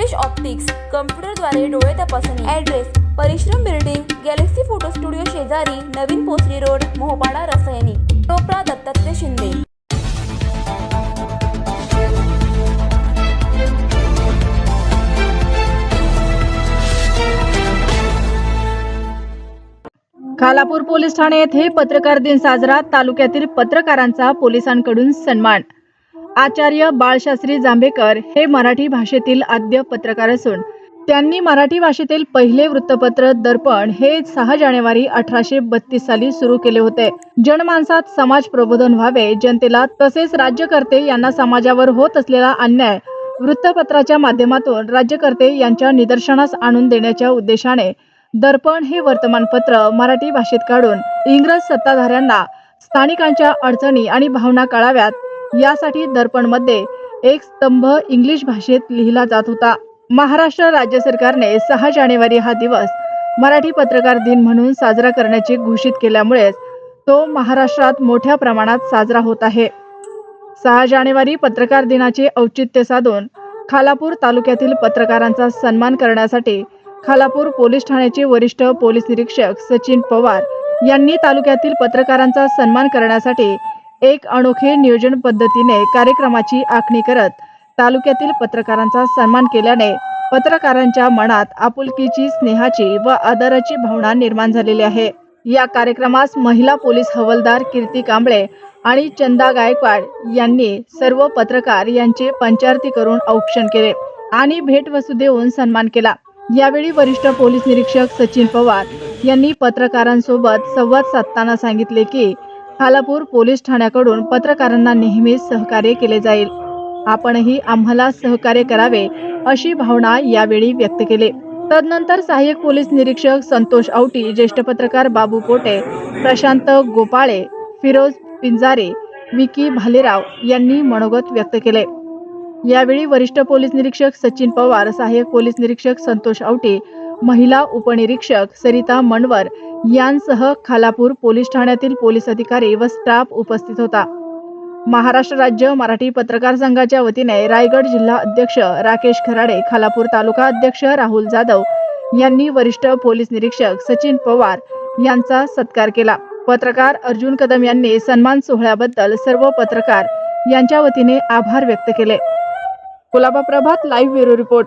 Deepesh optics कम्प्युटरद्वारे डोळे तपासणी. Address परिश्रम बिल्डिंग गॅलेक्सी फोटो स्टुडिओ शेजारी नवीन पोसरी रोड मोहपाडा रसायनी. टोपरा दत्तात्रय शिंदे. खालापूर पोलीस ठाणे येथे पत्रकार दिन साजरा. तालुक्यातील पत्रकारांचा पोलिसांकडून सन्मान. आचार्य बाळशास्त्री जांभेकर हे मराठी भाषेतील आद्य पत्रकार असून त्यांनी मराठी भाषेतील पहिले वृत्तपत्र दर्पण हे सहा जानेवारी अठराशे बत्तीस साली सुरू केले होते. जनमानसात समाज प्रबोधन व्हावे जनतेला तसेच राज्यकर्ते यांना समाजावर होत असलेला अन्याय वृत्तपत्राच्या माध्यमातून राज्यकर्ते यांच्या निदर्शनास आणून देण्याच्या उद्देशाने दर्पण हे वर्तमानपत्र मराठी भाषेत काढून इंग्रज सत्ताधाऱ्यांना स्थानिकांच्या अडचणी आणि भावना कळाव्यात यासाठी दर्पणमध्ये एक स्तंभ इंग्लिश भाषेत लिहिला जात होता. महाराष्ट्र राज्य सरकारने सहा जानेवारी हा दिवस मराठी पत्रकार दिन म्हणून साजरा करण्याचे घोषित केल्यामुळेच तो महाराष्ट्रात मोठ्या प्रमाणात साजरा होत आहे. सहा जानेवारी पत्रकार दिनाचे औचित्य साधून खालापूर तालुक्यातील पत्रकारांचा सन्मान करण्यासाठी खालापूर पोलीस ठाण्याचे वरिष्ठ पोलीस निरीक्षक सचिन पवार यांनी तालुक्यातील पत्रकारांचा सन्मान करण्यासाठी एक अनोखे नियोजन पद्धतीने कार्यक्रमाची आखणी करत तालुक्यातील पत्रकारांचा सन्मान केल्याने पत्रकारांच्या मनात आपुलकीची स्नेहाची व आदराची भावना निर्माण झालेली आहे. या कार्यक्रमास महिला पोलीस हवालदार कीर्ती कांबळे आणि चंदा गायकवाड यांनी सर्व पत्रकार यांचे पंचारती करून औक्षण केले आणि भेटवस्तू देऊन सन्मान केला. यावेळी वरिष्ठ पोलीस निरीक्षक सचिन पवार यांनी पत्रकारांसोबत संवाद साधताना सांगितले की खालापूर पोलीस ठाण्याकडून पत्रकारांना नेहमीच सहकार्य केले जाईल. आपणही आम्हाला सहकार्य करावे अशी भावना यावेळी व्यक्त केली. तदनंतर सहाय्यक पोलीस निरीक्षक संतोष आवटी ज्येष्ठ पत्रकार बाबू पोटे प्रशांत गोपाळे फिरोज पिंजारे विकी भालेराव यांनी मनोगत व्यक्त केले. यावेळी वरिष्ठ पोलीस निरीक्षक सचिन पवार सहाय्यक पोलीस निरीक्षक संतोष आवटे महिला उपनिरीक्षक सरिता मनवर यांसह खालापूर पोलीस ठाण्यातील पोलीस अधिकारी व स्टाफ उपस्थित होता. महाराष्ट्र राज्य मराठी पत्रकार संघाच्या वतीने रायगड जिल्हा अध्यक्ष राकेश खराडे खालापूर तालुका अध्यक्ष राहुल जाधव यांनी वरिष्ठ पोलीस निरीक्षक सचिन पवार यांचा सत्कार केला. पत्रकार अर्जुन कदम यांनी सन्मान सोहळ्याबद्दल सर्व पत्रकार यांच्या वतीने आभार व्यक्त केले. Kulaba Prabhat live bureau report.